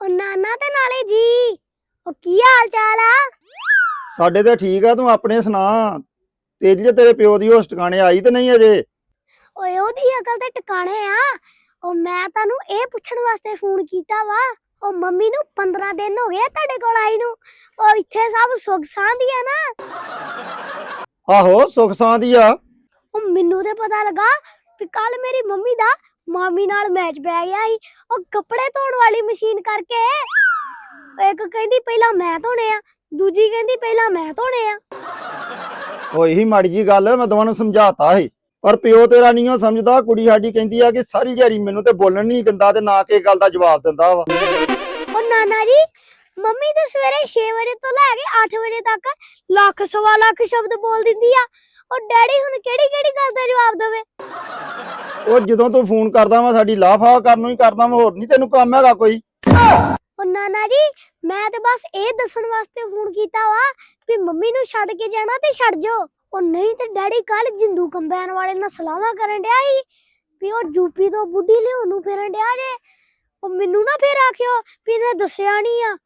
ਉਹ ਨਾਨਾ ਤੇ ਨਾਲੇ ਜੀ। ਉਹ ਕੀ ਹਾਲ ਚਾਲ ਆ? ਸਾਡੇ ਤੇ ਠੀਕ ਆ ਤੂੰ ਆਪਣੇ ਸੁਣਾ। ਤੇਰੀ ਜੇ ਤੇਰੇ ਪਿਓ ਦੀ ਹੋਸ ਟਿਕਾਣੇ ਆਈ ਤੇ ਨਹੀਂ ਅਜੇ? ਓਏ ਉਹਦੀ ਅਕਲ ਤੇ ਟਿਕਾਣੇ ਆ। ਉਹ ਮੈਂ ਤੁਹਾਨੂੰ ਇਹ ਪੁੱਛਣ ਵਾਸਤੇ ਫੋਨ ਕੀਤਾ ਵਾ। ਉਹ ਮੰਮੀ ਨੂੰ 15 ਦਿਨ ਹੋ ਗਏ ਤੁਹਾਡੇ ਕੋਲ ਆਈ ਨੂੰ। ਉਹ ਇੱਥੇ ਸਭ ਸੁੱਖ ਸਾਂਦੀ ਆ ਨਾ। ਆਹੋ ਸੁੱਖ ਸਾਂ ਦੀ ਆ। ਉਹ ਮੈਨੂੰ ਤੇ ਪਤਾ ਲੱਗਾ ਕਿ ਕੱਲ ਮੇਰੀ ਮੰਮੀ ਦਾ ਮਾਮੀ ਨਾਲ ਮੈਚ ਪੈ ਗਿਆ ਸੀ ਉਹ ਕੱਪੜੇ ਧੋਣ ਵਾਲੀ ਮਸ਼ੀਨ ਕਰਕੇ ਇੱਕ ਕਹਿੰਦੀ ਪਹਿਲਾਂ ਮੈਂ ਧੋਣੇ ਆ ਦੂਜੀ ਕਹਿੰਦੀ ਪਹਿਲਾਂ ਮੈਂ ਧੋਣੇ ਆ। ਉਹ ਇਹੀ ਮਾੜੀ ਜੀ ਗੱਲ ਮੈਂ ਦੋਵਾਂ ਨੂੰ ਸਮਝਾਤਾ ਸੀ। ਪਰ ਪਿਓ ਤੇਰਾ ਨਹੀਂ ਉਹ ਸਮਝਦਾ ਕੁੜੀ ਸਾਡੀ ਕਹਿੰਦੀ ਆ ਕਿ ਸਾਰੀ ਦਿਹਾੜੀ ਮੈਨੂੰ ਤੇ ਬੋਲਣ ਨਹੀਂ ਦਿੰਦਾ ਤੇ ਨਾ ਕਿ ਗੱਲ ਦਾ ਜਵਾਬ ਦਿੰਦਾ ਵਾ। ਉਹ ਨਾਨਾ ਜੀ ਮੰਮੀ ਤੇ ਸਵੇਰੇ 6 ਵਜੇ ਤੋਂ ਲੈ ਕੇ 8 ਵਜੇ ਤੱਕ ਲੱਖ ਸਵਾ ਲੱਖ ਸ਼ਬਦ ਬੋਲ ਦਿੰਦੀ ਆ। ਉਹ ਡੈਡੀ ਹੁਣ ਕਿਹੜੀ ਕਿਹੜੀ ਗੱਲ ਦਾ ਜਵਾਬ ਦੇਵੇ? ਉਹ ਜਦੋਂ ਤੂੰ ਫੋਨ ਕਰਦਾ ਵਾ ਸਾਡੀ ਲਾਫਾ ਕਰਨ ਨੂੰ ਹੀ ਕਰਦਾ ਵਾ ਹੋਰ ਨਹੀਂ ਤੈਨੂੰ ਕੰਮ ਹੈਗਾ ਕੋਈ? ਉਹ ਨਾਨਾ ਜੀ ਮੈਂ ਤੇ ਬਸ ਇਹ ਦੱਸਣ ਵਾਸਤੇ ਫੋਨ ਕੀਤਾ ਵਾ ਵੀ ਮੰਮੀ ਨੂੰ ਛੱਡ ਕੇ ਜਾਣਾ ਤੇ ਛੱਡ ਜਾਓ। ਉਹ ਨਹੀਂ ਤੇ ਡੈਡੀ ਕੱਲ ਜਿੰਦੂ ਕੰਬੈਨ ਵਾਲੇ ਨਾਲ ਸਲਾਹਾਂ ਕਰਨ ਡਿਆ ਸੀ ਵੀ ਉਹ ਯੂਪੀ ਤੋਂ ਬੁੱਢੀ ਲਿਆਉਣ ਨੂੰ ਫਿਰਨ ਡਿਆ ਜੇ। ਉਹ ਮੈਨੂੰ ਨਾ ਫੇਰ ਆਖਿਓ ਵੀ ਇਹਨੇ ਦੱਸਿਆ ਨਹੀਂ ਆ।